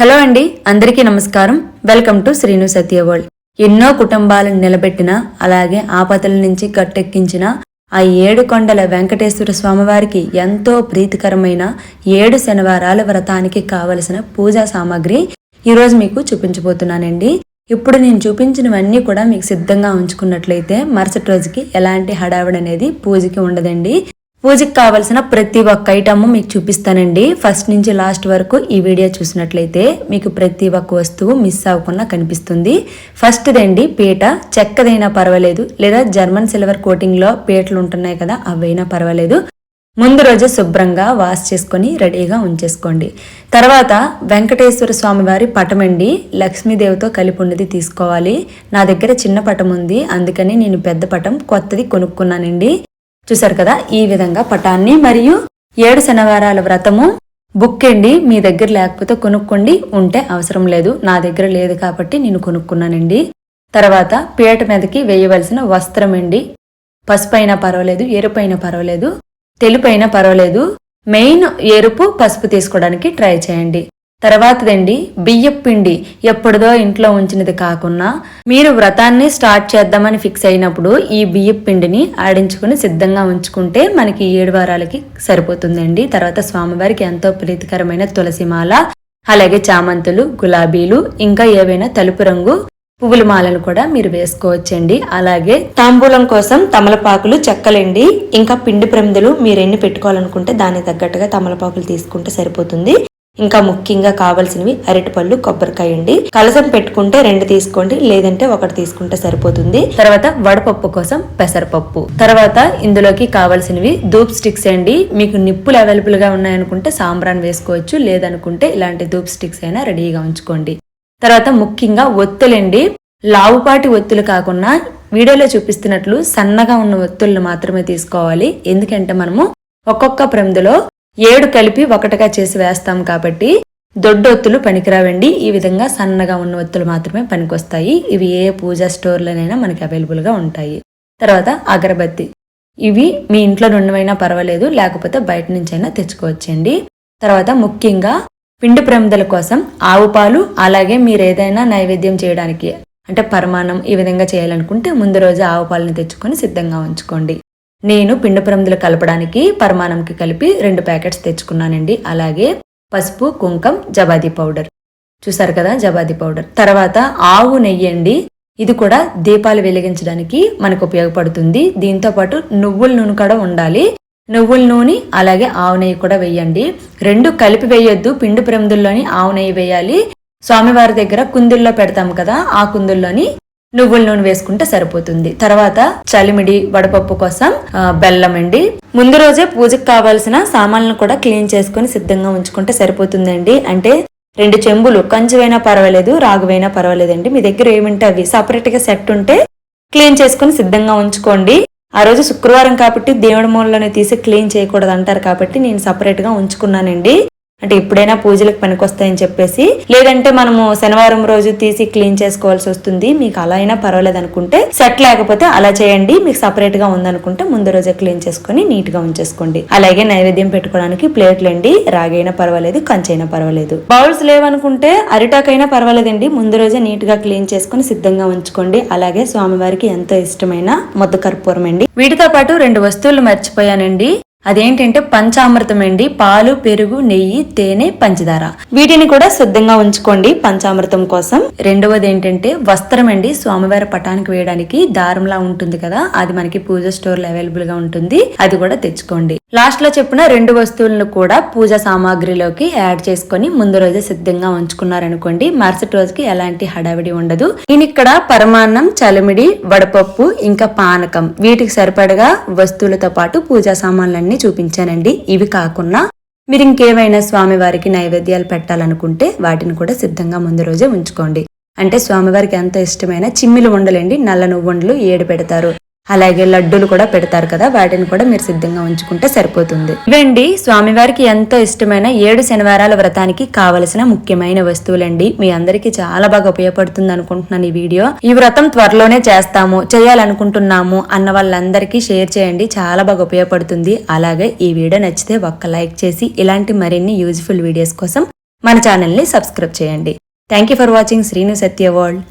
Hello అండి అందరికీ నమస్కారం. Welcome to Srinu Satya world. ఎన్నో కుటుంబాలను నిలబెట్టిన అలాగే ఆపదల నుంచి కట్టెక్కించిన ఆ ఏడు కొండల వెంకటేశ్వర స్వామివారికి ఎంతో ప్రీతికరమైన ఏడు శనివారాల వ్రతానికి కావలసిన పూజా సామాగ్రి ఈరోజు మీకు చూపించబోతున్నానండి. ఇప్పుడు నేను చూపించినవన్నీ కూడా మీకు సిద్ధంగా ఉంచుకున్నట్లయితే మరుసటి రోజుకి ఎలాంటి హడావిడి అనేది పూజకి ఉండదండి. పూజకి కావాల్సిన ప్రతి ఒక్క ఐటమ్ మీకు చూపిస్తానండి. ఫస్ట్ నుంచి లాస్ట్ వరకు ఈ వీడియో చూసినట్లయితే మీకు ప్రతి ఒక్క వస్తువు మిస్ అవ్వకుండా కనిపిస్తుంది. ఫస్ట్ దండి పీట. చెక్కదైనా పర్వాలేదు. లేదా జర్మన్ సిల్వర్ కోటింగ్లో పీటలు ఉంటున్నాయి కదా అవైనా పర్వాలేదు. ముందు రోజు శుభ్రంగా వాష్ చేసుకొని రెడీగా ఉంచేసుకోండి. తర్వాత వెంకటేశ్వర స్వామి వారి పటం అండి. లక్ష్మీదేవితో కలిపి ఉన్నది తీసుకోవాలి. నా దగ్గర చిన్న పటం ఉంది. అందుకని నేను పెద్ద పటం కొత్తది కొనుక్కున్నానండి. చూసారు కదా? ఈ విధంగా పటాన్ని మరియు ఏడు శనివారాల వ్రతము బుక్ అండి మీ దగ్గర లేకపోతే కొనుక్కోండి ఉంటే అవసరం లేదు. నా దగ్గర లేదు కాబట్టి నేను కొనుక్కున్నానండి. తర్వాత పీట మీదకి వేయవలసిన వస్త్రం అండి. పసుపు పర్వాలేదు ఎరుపు అయినా పర్వాలేదు తెలుపు అయినా పర్వాలేదు. మెయిన్ ఎరుపు పసుపు తీసుకోవడానికి ట్రై చేయండి. తర్వాతదండి బియ్యపు పిండి ఎప్పుడుదో ఇంట్లో ఉంచినది కాకుండా మీరు వ్రతాన్ని స్టార్ట్ చేద్దామని ఫిక్స్ అయినప్పుడు ఈ బియ్యపు పిండిని ఆడించుకుని సిద్ధంగా ఉంచుకుంటే మనకి ఏడు వారాలకి సరిపోతుందండి. తర్వాత స్వామివారికి ఎంతో ప్రీతికరమైన తులసి మాల అలాగే చామంతులు గులాబీలు ఇంకా ఏవైనా తెలుపు రంగు పువ్వుల మాలను కూడా మీరు వేసుకోవచ్చండి. అలాగే తాంబూలం కోసం తమలపాకులు చెక్కలండి ఇంకా పిండి ప్రమిదలు మీరు ఎన్ని పెట్టుకోవాలనుకుంటే దానికి తగ్గట్టుగా తమలపాకులు తీసుకుంటే సరిపోతుంది. ఇంకా ముఖ్యంగా కావాల్సినవి అరటిపళ్ళు కొబ్బరికాయ అండి. కలసం పెట్టుకుంటే రెండు తీసుకోండి లేదంటే ఒకటి తీసుకుంటే సరిపోతుంది. తర్వాత వడపప్పు కోసం పెసరపప్పు. తర్వాత ఇందులోకి కావాల్సినవి ధూప్ స్టిక్స్ అండి. మీకు నిప్పులు అవైలబుల్గా ఉన్నాయనుకుంటే సాంబ్రాన్ వేసుకోవచ్చు లేదనుకుంటే ఇలాంటి ధూప్ స్టిక్స్ అయినా రెడీగా ఉంచుకోండి. తర్వాత ముఖ్యంగా ఒత్తులండి. లావుపాటి ఒత్తులు కాకుండా వీడియోలో చూపిస్తున్నట్లు సన్నగా ఉన్న ఒత్తులను మాత్రమే తీసుకోవాలి. ఎందుకంటే మనము ఒక్కొక్క ప్రమిదలో ఏడు కలిపి ఒకటిగా చేసి వేస్తాం కాబట్టి దొడ్డొత్తులు పనికిరావండి. ఈ విధంగా సన్నగా ఉన్న ఒత్తులు మాత్రమే పనికొస్తాయి. ఇవి ఏ పూజా స్టోర్లోనైనా మనకి అవైలబుల్గా ఉంటాయి. తర్వాత అగరబత్తి. ఇవి మీ ఇంట్లో నుండివైనా పర్వాలేదు లేకపోతే బయట నుంచైనా తెచ్చుకోవచ్చండి. తర్వాత ముఖ్యంగా పిండి ప్రమిదల కోసం ఆవు పాలు అలాగే మీరు ఏదైనా నైవేద్యం చేయడానికి అంటే పరమాణం ఈ విధంగా చేయాలనుకుంటే ముందు రోజు ఆవు పాలను తెచ్చుకొని సిద్ధంగా ఉంచుకోండి. నేను పిండి ప్రమిదలు కలపడానికి పరమాణంకి కలిపి రెండు ప్యాకెట్స్ తెచ్చుకున్నానండి. అలాగే పసుపు కుంకం జబాదీ పౌడర్. చూసారు కదా జబాదీ పౌడర్. తర్వాత ఆవు నెయ్యి అండి. ఇది కూడా దీపాలు వెలిగించడానికి మనకు ఉపయోగపడుతుంది. దీంతో పాటు నువ్వుల నూనె కూడా ఉండాలి. నువ్వుల నూనె అలాగే ఆవు నెయ్యి కూడా వేయండి. రెండు కలిపి వేయొద్దు. పిండి ప్రమిదుల్లోని ఆవు నెయ్యి వేయాలి. స్వామివారి దగ్గర కుందుల్లో పెడతాం కదా ఆ కుందుల్లోని నువ్వుల నూనె వేసుకుంటే సరిపోతుంది. తర్వాత చలిమిడి వడపప్పు కోసం బెల్లం అండి. ముందు రోజే పూజకు కావాల్సిన సామాన్లను కూడా క్లీన్ చేసుకొని సిద్ధంగా ఉంచుకుంటే సరిపోతుందండి. అంటే రెండు చెంబులు కంచువైనా పర్వాలేదు రాగువైనా పర్వాలేదండి. మీ దగ్గర ఏమింటే అవి సపరేట్గా సెట్ ఉంటే క్లీన్ చేసుకొని సిద్ధంగా ఉంచుకోండి. ఆ రోజు శుక్రవారం కాబట్టి దేవుడి మూలలోనే తీసి క్లీన్ చేయకూడదు అంటారు కాబట్టి నేను సపరేట్గా ఉంచుకున్నానండి. అంటే ఎప్పుడైనా పూజలకు పనికొస్తాయని చెప్పేసి లేదంటే మనము శనివారం రోజు తీసి క్లీన్ చేసుకోవాల్సి వస్తుంది మీకు అలా అయినా పర్వాలేదు అనుకుంటే సెట్ లేకపోతే అలా చేయండి మీకు సపరేట్గా ఉందనుకుంటే ముందు రోజే క్లీన్ చేసుకొని నీట్గా ఉంచేసుకోండి. అలాగే నైవేద్యం పెట్టుకోవడానికి ప్లేట్లు అండి రాగైనా పర్వాలేదు కంచైనా పర్వాలేదు. బౌల్స్ లేవనుకుంటే అరిటాకైనా పర్వాలేదండి ముందు రోజే నీట్గా క్లీన్ చేసుకొని సిద్ధంగా ఉంచుకోండి. అలాగే స్వామివారికి ఎంతో ఇష్టమైన మొద్దు కర్పూరం అండి. వీటితో పాటు రెండు వస్తువులు మర్చిపోయానండి. అదేంటంటే పంచామృతం అండి పాలు పెరుగు నెయ్యి తేనె పంచదార. వీటిని కూడా సిద్ధంగా ఉంచుకోండి పంచామృతం కోసం. రెండవది ఏంటంటే వస్త్రం అండి స్వామివారి పటానికి వేయడానికి దారంలా ఉంటుంది కదా. అది మనకి పూజ స్టోర్లో అవైలబుల్గా ఉంటుంది. అది కూడా తెచ్చుకోండి. లాస్ట్లో చెప్పిన రెండు వస్తువులను కూడా పూజ సామాగ్రిలోకి యాడ్ చేసుకొని ముందు రోజే సిద్ధంగా ఉంచుకున్నారనుకోండి మరుసటి రోజుకి ఎలాంటి హడావిడి ఉండదు. నేను ఇక్కడ పరమాన్నం చలిమిడి వడపప్పు ఇంకా పానకం వీటికి సరిపడగా వస్తువులతో పాటు పూజా సామాన్లన్నీ చూపించానండి. ఇవి కాకుండా మీరు ఇంకేమైనా స్వామివారికి నైవేద్యాలు పెట్టాలనుకుంటే వాటిని కూడా సిద్ధంగా ముందు రోజే ఉంచుకోండి. అంటే స్వామివారికి ఎంత ఇష్టమైన చిమ్మిలు ఉండలండి నల్ల నువ్వుండలు ఏడు పెడతారు. అలాగే లడ్డూలు కూడా పెడతారు కదా వాటిని కూడా మీరు సిద్ధంగా ఉంచుకుంటే సరిపోతుంది. ఇవండి స్వామివారికి ఎంతో ఇష్టమైన ఏడు శనివారాల వ్రతానికి కావలసిన ముఖ్యమైన వస్తువులండి. మీ అందరికీ చాలా బాగా ఉపయోగపడుతుంది అనుకుంటున్నాను ఈ వీడియో. ఈ వ్రతం త్వరలోనే చేస్తాము చేయాలనుకుంటున్నాము అన్న వాళ్ళందరికీ షేర్ చేయండి చాలా బాగా ఉపయోగపడుతుంది. అలాగే ఈ వీడియో నచ్చితే ఒక్క లైక్ చేసి ఇలాంటి మరిన్ని యూజ్ఫుల్ వీడియోస్ కోసం మన ఛానల్ని సబ్స్క్రైబ్ చేయండి. Thank you for watching Srinu Satya world.